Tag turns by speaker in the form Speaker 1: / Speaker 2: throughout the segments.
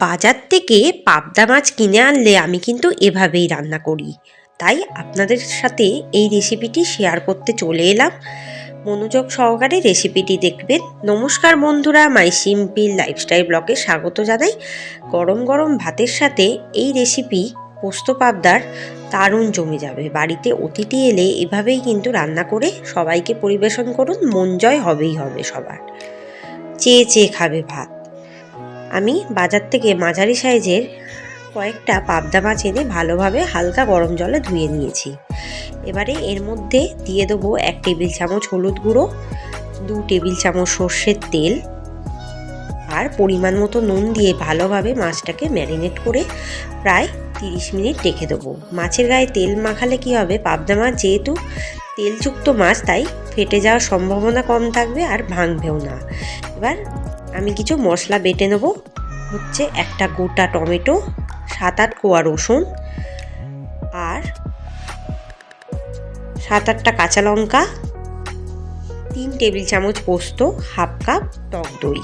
Speaker 1: বাজার থেকে পাবদা মাছ কিনে আনলে আমি কিন্তু এভাবেই রান্না করি। তাই আপনাদের সাথে এই রেসিপিটি শেয়ার করতে চলে এলাম। মনোযোগ সহকারে রেসিপিটি দেখবেন। নমস্কার বন্ধুরা মাই সিম্পল লাইফস্টাইল ব্লগে স্বাগত জানাই। গরম গরম ভাতের সাথে এই রেসিপি পোস্ত পাবদার দারুণ জমে যাবে। বাড়িতে অতিথি এলে এভাবেই কিন্তু রান্না করে সবাইকে পরিবেশন করুন। মন জয় হবেই হবে সবার। চেয়ে চেয়ে খাবে ভাত। আমি বাজার থেকে মাঝারি সাইজের কয়েকটা পাবদা মাছ এনে ভালোভাবে হালকা গরম জলে ধুয়ে নিয়েছি। এবারে এর মধ্যে দিয়ে দেবো এক টেবিল চামচ হলুদ গুঁড়ো, দু টেবিল চামচ সর্ষের তেল আর পরিমাণ মতো নুন দিয়ে ভালোভাবে মাছটাকে ম্যারিনেট করে প্রায় তিরিশ মিনিট রেখে দেবো। মাছের গায়ে তেল মাখালে কি হবে? পাবদা মাছ যেহেতু তেলযুক্ত মাছ, তাই ফেটে যাওয়ার সম্ভাবনা কম থাকবে আর ভাঙবেও না। এবার আমি কিছু মশলা বেটে নেব। হচ্ছে একটা গোটা টমেটো, সাত আট কোয়া রসুন আর সাত আটটা কাঁচা লঙ্কা, তিন টেবিল চামচ পোস্ত, হাফ কাপ টক দই।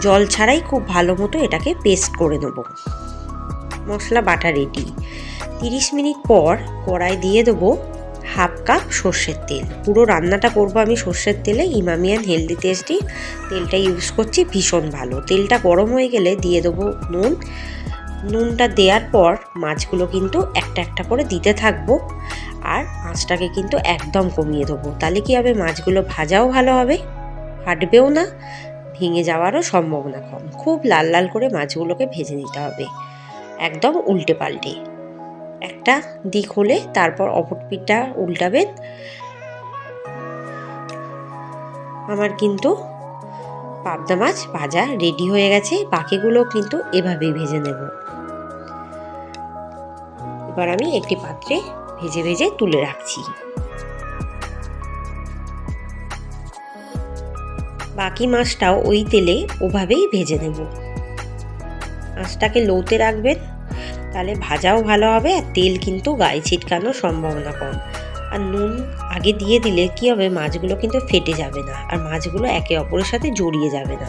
Speaker 1: জল ছাড়াই খুব ভালো মতো এটাকে পেস্ট করে নেব। মশলা বাটা রেডি তিরিশ মিনিট পর কড়াই দিয়ে দেবো হাফ কাপ সর্ষের তেল। পুরো রান্নাটা করব আমি সর্ষের তেলে। ইমামিয়ান হেলদি টেস্টি তেলটা ইউজ করছি, ভীষণ ভালো। তেলটা গরম হয়ে গেলে দিয়ে দেবো নুন। নুনটা দেওয়ার পর মাছগুলো কিন্তু একটা একটা করে দিতে থাকব। আর আঁচটাকে কিন্তু একদম কমিয়ে দেবো। তাহলে কি হবে? মাছগুলো ভাজাও ভালো হবে, ফাটবেও না, ভেঙে যাওয়ারও সম্ভাবনা কম। খুব লাল লাল করে মাছগুলোকে ভেজে নিতে হবে। একদম উল্টে পাল্টে। একটা দিক হলে তারপর অপর পিঠটা উল্টাবেন আমার কিন্তু পাবদা মাছ ভাজা রেডি হয়ে গেছে, বাকিগুলো কিন্তু এভাবেই ভেজে নেব। এবার আমি একটি পাত্রে ভেজে ভেজে তুলে রাখছি। বাকি মাছটাও ওই তেলে ওভাবেই ভেজে নেব। মাছটাকে লোতে রাখবেন। তাহলে ভাজাও ভালো হবে আর তেল কিন্তু গায়ে ছিটকানোর সম্ভাবনা কম। আর নুন আগে দিয়ে দিলে কি হবে, মাছগুলো কিন্তু ফেটে যাবে না আর মাছগুলো একে অপরের সাথে জড়িয়ে যাবে না।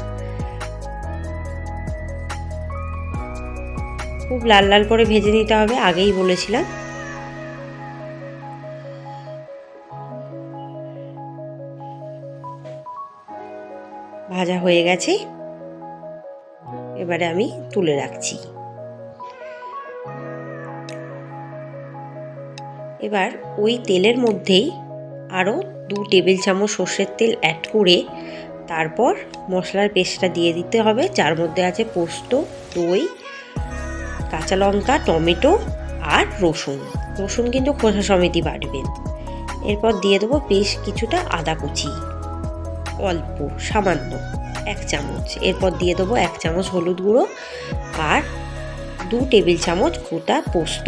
Speaker 1: খুব লাল লাল করে ভেজে নিতে হবে, আগেই বলেছিলাম। ভাজা হয়ে গেছে। এবারে আমি তুলে রাখছি। এবার ওই তেলের মধ্যেই আরও দু টেবিল চামচ সর্ষের তেল অ্যাড করে তারপর মশলার পেস্টটা দিয়ে দিতে হবে। যার মধ্যে আছে পোস্ত, দই, কাঁচা লঙ্কা, টমেটো আর রসুন। রসুন কিন্তু খোসা সমেতই বাটবেন এরপর দিয়ে দেবো বেশ কিছুটা আদা কুচি। অল্প, সামান্য, এক চামচ। এরপর দিয়ে দেবো এক চামচ হলুদ গুঁড়ো আর দু টেবিল চামচ গোটা পোস্ত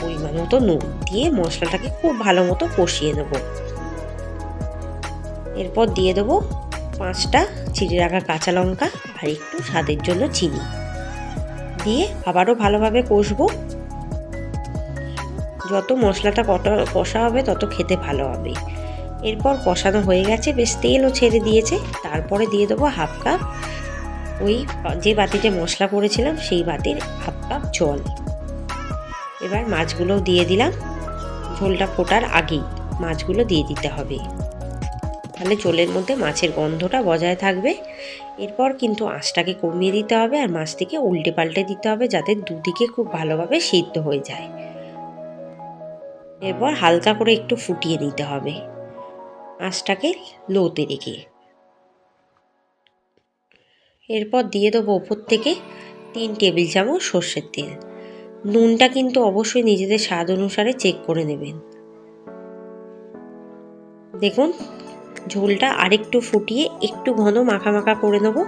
Speaker 1: পরিমাণ মতো নুন দিয়ে মশলাটাকে খুব ভালো মতো কষিয়ে নেব। এরপর দিয়ে দেবো পাঁচটা চিড়ে রাখা কাঁচা লঙ্কা আর একটু স্বাদের জন্য চিনি। দিয়ে আবারও ভালোভাবে কষবো। যত মশলাটা কটা কষা হবে তত খেতে ভালো হবে। এরপর কষানো হয়ে গেছে, বেশ তেলও ছেড়ে দিয়েছে। তারপরে দিয়ে দেবো হাফ কাপ ওই যে বাতিতে মশলা করেছিলাম, সেই বাতির কাপ জল। এবার মাছগুলো দিয়ে দিলাম। ঝোলটা ফোটার আগেই মাছগুলো দিয়ে দিতে হবে। তাহলে চোলের মধ্যে মাছের গন্ধটা বজায় থাকবে। এরপর কিন্তু আঁচটাকে কমিয়ে দিতে হবে আর মাছটিকে উল্টে পাল্টে দিতে হবে যাতে দুদিকে খুব ভালোভাবে সিদ্ধ হয়ে যায়। এরপর হালকা করে একটু ফুটিয়ে নিতে হবে। আঁচটাকে লোতে রেখে। এরপর দিয়ে দেবো ওপর থেকে তিন টেবিল চামচ সর্ষের তেল। নুনটা কিন্তু অবশ্যই নিজেদের স্বাদ অনুসারে চেক করে নেবেন। দেখুন, ঝোলটা আরেকটু ফুটিয়ে একটু ঘন মাখা মাখা করে নেব।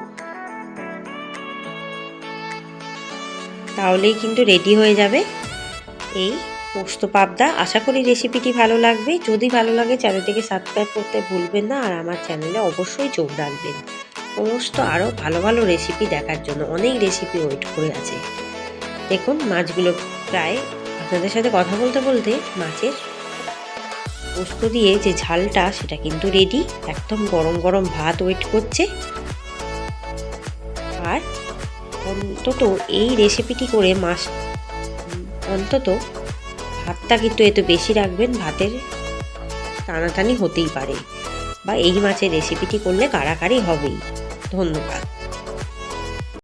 Speaker 1: তাহলেই কিন্তু রেডি হয়ে যাবে। এই পোস্ত পাবদা, আশা করি রেসিপিটি ভালো লাগবে। যদি ভালো লাগে চ্যানেলটিকে সাবস্ক্রাইব করতে ভুলবেন না। আর আমার চ্যানেলে অবশ্যই চোখ রাখবেন। সমস্ত আরও ভালো ভালো রেসিপি দেখার জন্য অনেক রেসিপি ওয়েট করে আছে। দেখুন মাছগুলো প্রায় আপনাদের সাথে কথা বলতে বলতে মাছের পোস্ত দিয়ে যে ঝালটা সেটা কিন্তু রেডি একদম গরম গরম ভাত ওয়েট করছে। আর অন্তত এই রেসিপিটি করে উম, অন্তত ভাতটা কিন্তু এত বেশি রাখবেন ভাতের টানাটানি হতেই পারে। বা এই মাছের রেসিপিটি করলে কাড়াকাড়ি হবেই। ধন্যবাদ।